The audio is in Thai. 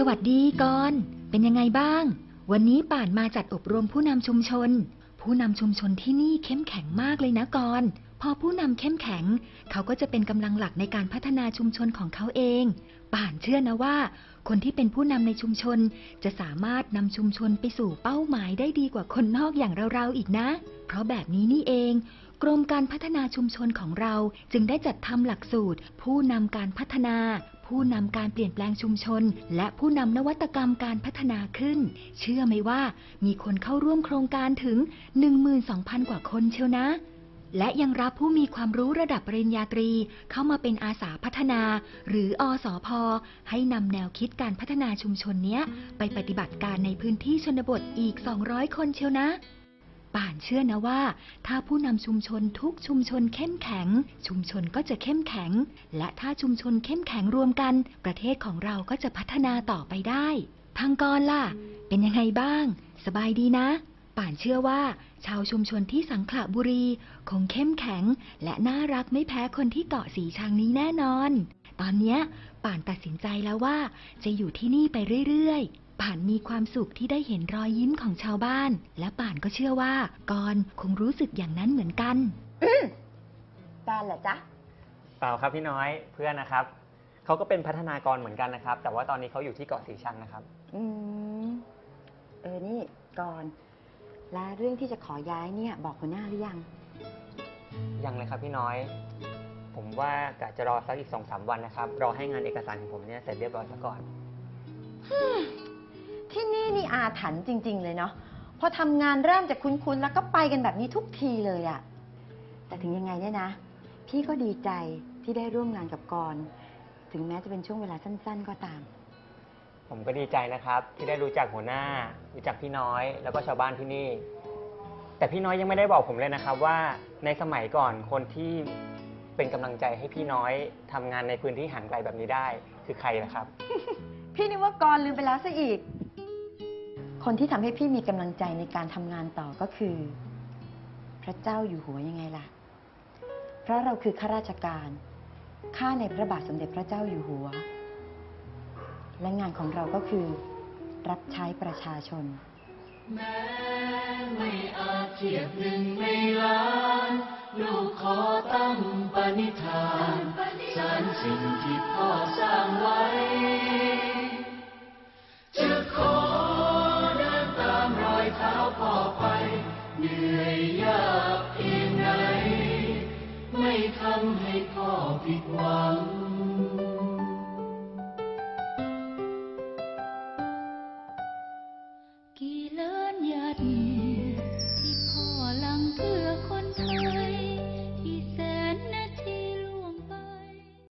สวัสดีกอนเป็นยังไงบ้าง วันนี้ป่านมาจัดอบรมผู้นำชุมชน ผู้นำชุมชนที่นี่เข้มแข็งมากเลยนะกอนพอผู้นำเข้มแข็ง เขาก็จะเป็นกำลังหลักในการพัฒนาชุมชนของเขาเอง ป่านเชื่อนะว่า คนที่เป็นผู้นำในชุมชน จะสามารถนำชุมชนไปสู่เป้าหมายได้ดีกว่าคนนอกอย่างเราๆอีกนะ เพราะแบบนี้นี่เอง กรมการพัฒนาชุมชนของเราจึงได้จัดทำหลักสูตร ผู้นำการพัฒนา ผู้นำการเปลี่ยนแปลงชุมชน และผู้นำนวัตกรรมการพัฒนาขึ้น เชื่อไหมว่ามีคนเข้าร่วมโครงการถึง 12,000 กว่าคนเชียวนะ และยังรับผู้มีความรู้ระดับปริญญาตรี เข้ามาเป็นอาสาพัฒนา หรืออสอพให้นำแนวคิดการพัฒนาชุมชนเนี้ย ไปปฏิบัติการในพื้นที่ชนบทอีก 200 คนเชียวนะ ป่านเชื่อนะว่า ถ้าผู้นำชุมชนทุกชุมชนเข้มแข็ง ชุมชนก็จะเข้มแข็ง และถ้าชุมชนเข้มแข็งรวมกัน ประเทศของเราก็จะพัฒนาต่อไปได้ทางกรล่ะ เป็นยังไงบ้าง สบายดีนะ ป่านเชื่อว่า ชาวชุมชนที่สังขละบุรี คงเข้มแข็ง และน่ารักไม่แพ้คนที่เกาะสีชังนี้แน่นอน ตอนนี้ป่านตัดสินใจแล้วว่า จะอยู่ที่นี่ไปเรื่อยๆ ป่านมีความสุขที่ได้เห็นรอยยิ้มของชาวบ้าน และป่านก็เชื่อว่ากรคงรู้สึกอย่างนั้นเหมือนกันแฟนเหรอจ๊ะ เปล่าครับพี่น้อยเพื่อนนะครับเขาก็เป็นพัฒนากรเหมือนกันนะครับ แต่ว่าตอนนี้เขาอยู่ที่เกาะสีชังนะครับ อืม เออ นี่ก่อน และเรื่องที่จะขอย้ายเนี่ย บอกหัวหน้าหรือยัง ยังเลยครับพี่น้อย ผมว่ากะจะรอสักอีกสองสามวันนะครับ รอให้งานเอกสารของผมเนี่ยเสร็จเรียบร้อยซะก่อน ที่นี่นี่อาถรรพ์จริง ๆ เลยเนาะ พอทำงานเริ่มจะคุ้นๆ แล้วก็ไปกันแบบนี้ทุกทีเลยอะแต่ถึงยังไงเนี่ยนะ พี่ก็ดีใจที่ได้ร่วมงานกับกรณ์ถึงแม้จะเป็นช่วงเวลาสั้นๆ ก็ตาม ผมก็ดีใจนะครับ ที่ได้รู้จักหัวหน้า รู้จักพี่น้อย แล้วก็ชาวบ้านที่นี่ แต่พี่น้อยยังไม่ได้บอกผมเลยนะครับว่าในสมัยก่อนคนที่เป็นกำลังใจให้พี่น้อยทำงานในพื้นที่ห่างไกลแบบนี้ได้ คือใครนะครับ พี่นึกว่ากรณ์ลืมไปแล้วซะอีก คนที่ทำให้พี่มีกำลังใจในการทำงานต่อก็คือ พระเจ้าอยู่หัวยังไงล่ะ เพราะเราคือข้าราชการ ข้าในพระบาทสมเด็จพระเจ้าอยู่หัว และงานของเราก็คือ รับใช้ประชาชน แม้ไม่อาจเทียบหนึ่งในล้าน ลูกขอตั้งปณิธานสารสิ่งที่พ่อสร้างไว้ จะขอ เหนื่อยยากเพียงไหน ไม่ทำให้พ่อผิดหวัง